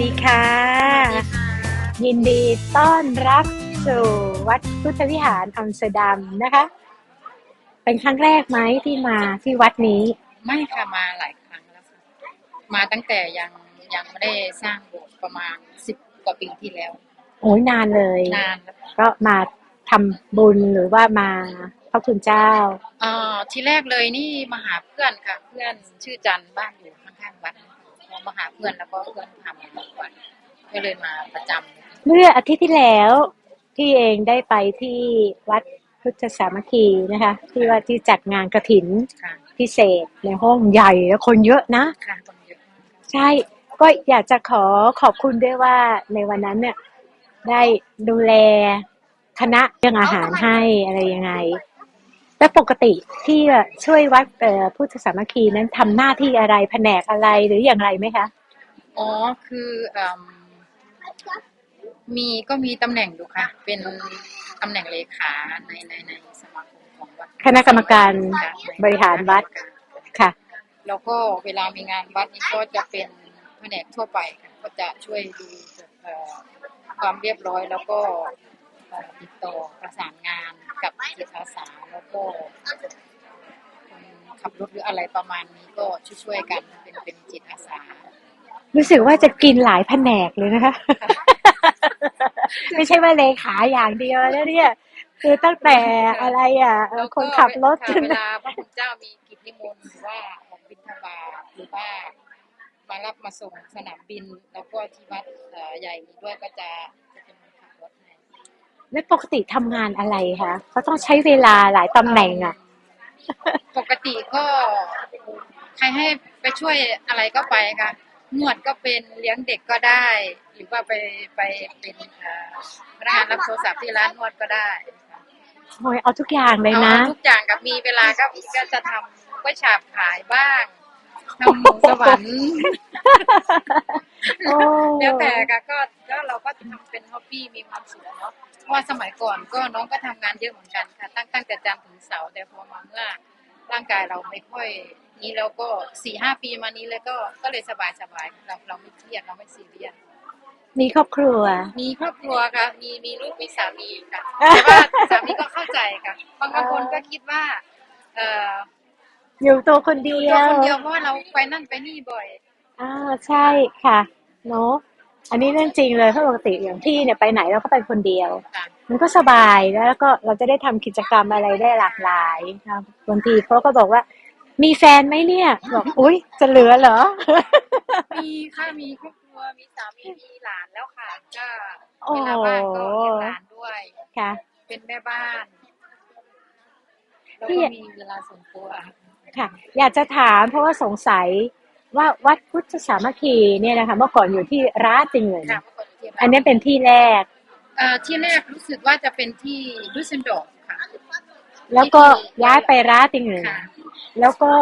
ดีค่ะ ยินดีต้อนรับสู่วัดพุทธวิหารอัมสเตอร์ดัมนะคะ เป็นครั้งแรกไหมที่มาที่วัดนี้ ไม่ค่ะมาหลายครั้งแล้วค่ะมาตั้งแต่ยังยังไม่ได้สร้างโบสถ์ประมาณสิบกว่าปีที่แล้ว โอ้ยนานเลย นานแล้วค่ะก็มาทำบุญหรือว่ามาพระคุณเจ้า เอ่อที่แรกเลยนี่มาหาเพื่อนค่ะ เพื่อนชื่อจันบ้านอยู่ข้างๆวัดพอ มาหาเพื่อนแล้วก็เพื่อนทำวัดก็เลยมาประจำเมื่ออาทิตย์ที่แล้วที่เองได้ไปที่วัดพุทธสามัคคีนะคะ ที่ว่าที่จัดงานกระถินค่ะพิเศษในห้องใหญ่แล้วคนเยอะนะ ค่ะคนเยอะมากค่ะใช่ ก็อยากจะขอขอบคุณด้วยว่าในวันนั้นเนี่ยได้ดูแลคณะเรื่องอาหารให้อะไรยังไง และปกติที่ช่วยวัดเอ่อพุทธสามัคคีนั้นทำหน้าที่อะไรแผนกอะไรหรืออย่างไรไหมคะ อ๋อคือเอิ่มมีก็มีตำแหน่งอยู่ค่ะ เป็นตำแหน่งเลขาในในในสมาคมของวัดคณะกรรมการค่ะบริหารวัดค่ะ แล้วก็เวลามีงานวัดนี้ก็จะเป็นแผนกทั่วไปค่ะก็จะช่วยดูเอ่อความเรียบร้อยแล้วก็เอ่อติดต่อประสานงาน กับจิตอาสาแล้วก็คนขับรถหรืออะไรประมาณนี้ก็ช่วยๆกันเป็นเป็นจิตอาสา รู้สึกว่าจะกินหลายแผนกเลยนะคะ ไม่ใช่ว่าเลขาอย่างเดียวแล้วเนี่ยคือตั้งแต่อะไรอะเอ่อแล้วคก็นขับรถค่ะเวลาพระคุณเจ้ามีกิจนิมนต์หรือว่าออกบิณฑบาตหรือว่ามารับมาส่งสนามบิน แล้วก็ที่วัดเอ่อใหญ่นี้ด้วยก็จะจะเป็นคนขับรถให้ แล้วปกติทำงานอะไรคะเขาต้องใช้เวลาหลายตำแหน่งอะปกติก็ ใครให้ไปช่วยอะไรก็ไปค่ะนวดก็เป็นเลี้ยงเด็กก็ได้ หรือว่าไปไปเป็นเอ่อพนักงานรับโทรศัพท์ที่ร้านนวดก็ได้ค่ะโอ้ยเอาทุกอย่างเลยเอานะทุกอย่างกับมีเวลาก็ก็จะทำก็ฉาบขายบ้างทำหมูสวรรค์โอ้แล้วแต่ค่ะก็ก็เราก็ทำเป็นฮอบบี้มีความสุขเนาะเพราะ ว่าสมัยก่อนก็น้องก็ทำงานเยอะเหมือนกันค่ะ ตั้งตั้งแต่จันทร์ถึงเสาร์แต่พอมาเมื่อร่างกายเราไม่ค่อยนี้แล้วก็สี่ห้าปีมานี้แล้วก็ก็เลยสบายสบายๆเราเราไม่เครียดเราไม่ซีเรียสมีครอบครัว มีครอบครัวค่ะ มีมีลูกมีสามีค่ะแต่ว่าสามีก็เข้าใจค่ะบางบางคนก็คิดว่า เอ่ออยู่ตัวคนเดีอยู่ยตัววคนเดียวเพราะว่าเราไปนั่นไปนี่บ่อยอ่าใช่ค่ะ เนาะ อันนี้เรื่องจริงเลยเพราะปกติอย่างพี่เนี่ยไปไหนเราก็ไปคนเดียวค่ะมันก็สบายแล้วก็เราจะได้ทำกิจกรรมอะไรได้หลากหลายนะบางทีเขาก็บอกว่า มีแฟนไหมเนี่ย บอกอุ้ยจะเหลือเหรอ มีค่ะมีครอบครัวมีสามีมีหลานแล้วค่ะก็โอ้เวลาว่างก็เลี้ยงหลานด้วยค่ะ เป็นแม่บ้านแล้วพี่ก็มีเวลาส่วนตัวค่ะ อยากจะถามเพราะว่าสงสัย ว่าวัดพุทธสามัคคีเนี่ยนะคะเมื่อก่อนอยู่ที่ร้าติงเหนค่ะเมื่อก่อนที่อันนี้เป็นที่แรกเอ่อที่แรกรู้สึกว่าจะเป็นที่ดุสเซนดอร์ฟค่ะ แล้วก็ย้ายไปร้าติงเหนค่ะ แล้วก็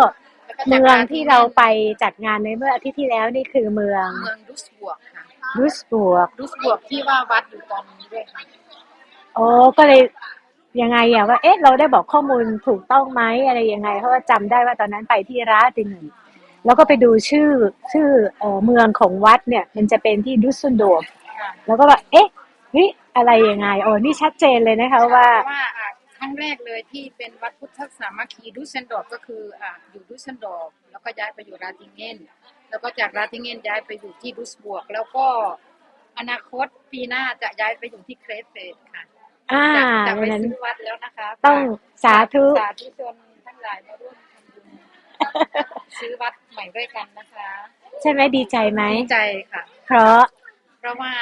แล้วก็จากเมืองที่เราไปจัดงานในเมื่ออาทิตย์ที่แล้วนี่คือเมืองเมืองดุสบวกค่ะรุสบวกดุสบวกที่ว่าวัดอยู่ตอนนี้ด้วยค่ะ โอ้ก็เลยยังไงอะว่าเอ๊ะเราได้บอกข้อมูลถูกต้องไหมอะไรยังไง เพราะว่าจำได้ว่าตอนนั้นไปที่ร้าติงเหน แล้วก็ไปดูชื่อชื่อเอ่อเมืองของวัดเนี่ย มันจะเป็นที่ดุสเซนโดร์ฟค่ะแล้วก็ว่า เอ๊ะเฮ้ยอะไรยังไงโอ้นี่ชัดเจนเลยนะคะว่าเพราะว่าอะครั้งแรกเลยที่เป็นวัดพุทธสามัคคีดุสเซนดอร์ฟก็คืออะอยู่ดุสเซนดอร์ฟแล้วก็ย้ายไปอยู่ราติงเงนแล้วก็จากราติงเงนย้ายไปอยู่ที่ดุสบวก แล้วก็อนาคตปีหน้าจะย้ายไปอยู่ที่เครสเฟสค่ะอ่าจะจะไปดังนั้นซื้อวัดแล้วนะคะ ต้องสาธุสาธุชนทั้งหลายมาร่วมทำบุญ ซื้อวัดใหม่ด้วยกันนะคะ ใช่ไหมดีใจไหมดีใจค่ะ เพราะ เพราะว่า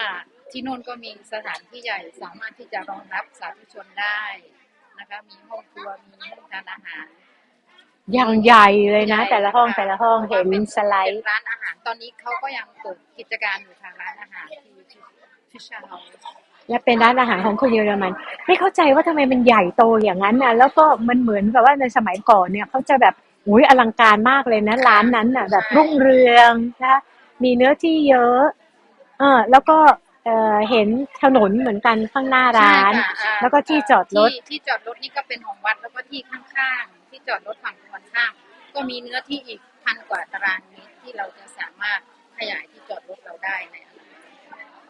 ที่โน่นก็มีสถานที่ใหญ่สามารถที่จะรองรับสาธุชนได้นะคะ มีห้องครัวมีห้องทานอาหารอย่างใหญ่เลยนะใหญ่แต่ละห้องค่ะแต่ละห้องพราะเห็ว่านป็สไลเป็นด์ร้านอาหารตอนนี้เขาก็ยังเปิดกิจการอยู่ทางร้านอาหารที่ฟิชเชอร์เฮาส์และเป็นร้านอาหารของคนเยอรมัน ไม่เข้าใจว่าทำไมมันใหญ่โตอย่างนั้นนะแล้วก็มันเหมือนกับว่าในสมัยก่อนเนี่ยเขาจะแบบ อุ้ยอลังการมากเลยนะร้านนั้นน่ะ แบบรุ่งเรืองนะคะมีเนื้อที่เยอะเออแล้วก็เออเห็นถนนเหมือนกันข้างหน้าร้าน ใช่ค่ะาแล้วก็ที่จอดรถ ที่ที่จอดรถนี่ก็เป็นของวัดแล้วก็ที่ข้างๆ ที่จอดรถฝั่งตรงกันข้ามก็มีเนื้อที่อีกพันกว่าตารางเมตรที่เราจะสามารถขยายที่จอดรถเราได้ในอนาคต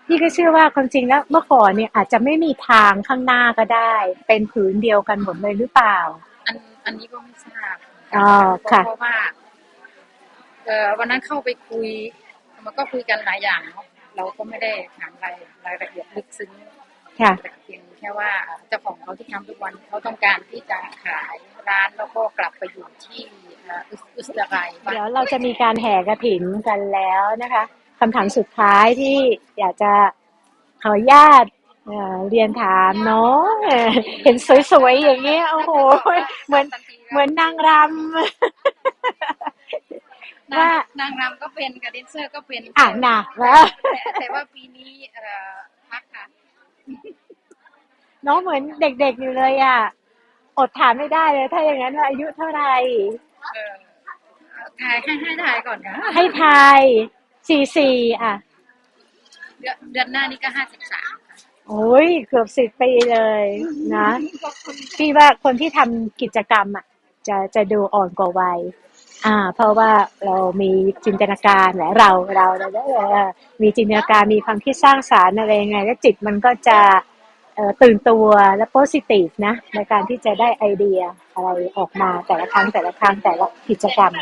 พี่ก็เชื่อว่าความจริงแล้วเมื่อก่อนเนี่ยอาจจะไม่มีทางข้างหน้าก็ได้ เป็นผืนเดียวกันหมดเลยหรือเปล่า อันอันนี้ก็ไม่ทราบ อ๋อค่ะเพราะว่าเอ่อวันนั้นเข้าไปคุย มันก็คุยกันหลายอย่างเนาะเราก็ไม่ได้ถามรายรายละเอียดลึกซึ้ง ค่ะ แต่เพียงแค่ว่าเจ้าของเขาที่ทำทุกวันเขาต้องการที่จะขายร้านแล้วก็กลับไปอยู่ที่เอ่ออุสอุสดารายบ้างเดี๋ยวเราจะมีการแห่กระถินกันแล้วนะคะคำถามสุดท้ายที่อยากจะขออนุญาตเอ่อเรียนถามเนาะเอ่อเห็นสวยๆอย่างเงี้ยโอ้โห เหมือน เหมือนนางรำนางว่านางรำก็เป็นกับแดนเซอร์ก็เป็นอะนะว่าแต่แต่ว่าปีนี้เอ่อพักค่ะน้องเหมือนเด็กๆอยู่เลยอะอดถามไม่ได้เลย ถ้าอย่างนั้นว่าอายุเท่าไหร่เออถ่ายให้ให้ถ่ายก่อนค่ะให้ทายสี่สี่อะ เดือนเดือนหน้านี่ก็ห้าสิบสามโอ้ยเกือบสิบปีเลยนะ พี่ว่าคนที่ทำกิจกรรมอะ จะจะดูอ่อนกว่าวัยอ่า เพราะว่าเรามีจินตนาการแหละเราเราเราเมีจินตนาการมีความคิดสร้างสารรค์อะไรยังไง แล้วจิตมันก็จะเอ่อตื่นตัวและโพสิทีฟนะในการที่จะได้ไอเดียอะไรออกมาแต่ละครั้งแต่ละครั้งแต่ละกิจกรรม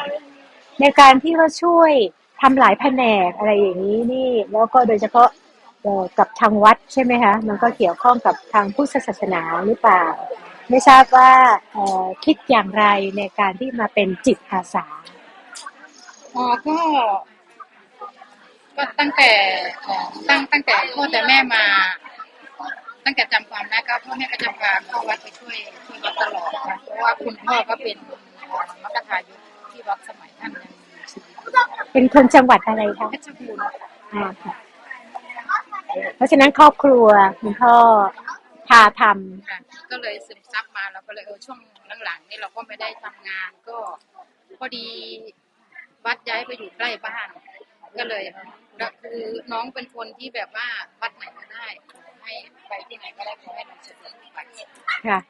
ในการที่ว่าช่วยทำหลายแผนกอะไรอย่างนี้นี่แล้วก็โดยเฉพาะเอ่อกับทางวัดใช่ไหมคะมันก็เกี่ยวข้องกับทางพุทธศาสนาหรือเปล่า ไม่ทราบว่าเอ่อคิดอย่างไรในการที่มาเป็นจิตอาสาอ๋อก็ก็ตั้งแต่เอ่อตั้งตั้งแต่พ่อแต่แม่มา ตั้งแต่จำความได้ก็พ่อแม่ก็จะพาเข้าวัดไปช่วยช่วยวัดตลอดค่ะเพราะว่าคุณพ่อก็เป็นเอ่อมัคคทายกที่วัดสมัยท่านยังมีชีวิตเป็นคนจังหวัดอะไรคะเพชรบูรณ์ค่ะอ่าค่ะเพราะฉะนั้นครอบครัวคุณพ่อ พาทค่ะก็เลยซึมซับมาเราก็เลยเออช่วงหลังๆนี่เราก็ไม่ได้ทำงาน ก็พอดีวัดย้ายไปอยู่ใกล้บ้าน ก็เลยแล้วคือน้องเป็นคนที่แบบว่าวัดไหนก็ได้ขอให้ไปที่ไหนก็ได้ขอให้เราสะดวกไปำค่ะ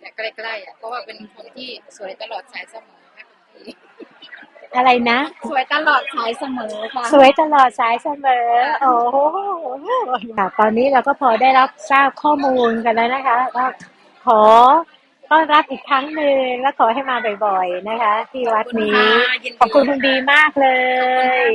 แต่ใกล้ๆอะเพราะว่าเป็นคนที่สวยตลอดสายเสมอค่ะคุณพี่ อะไรนะ สวยตลอดสายเสมอค่ะสวยตลอดสายเสมอ โอ้โหค่ะตอนนี้เราก็พอได้รับทราบข้อมูลกันแล้วนะคะว่าขอต้อนรับอีกครั้งหนึ่งและขอให้มาบ่อยๆนะคะ ที่วัดนี้ ขอบคุณคุณดีมากเลย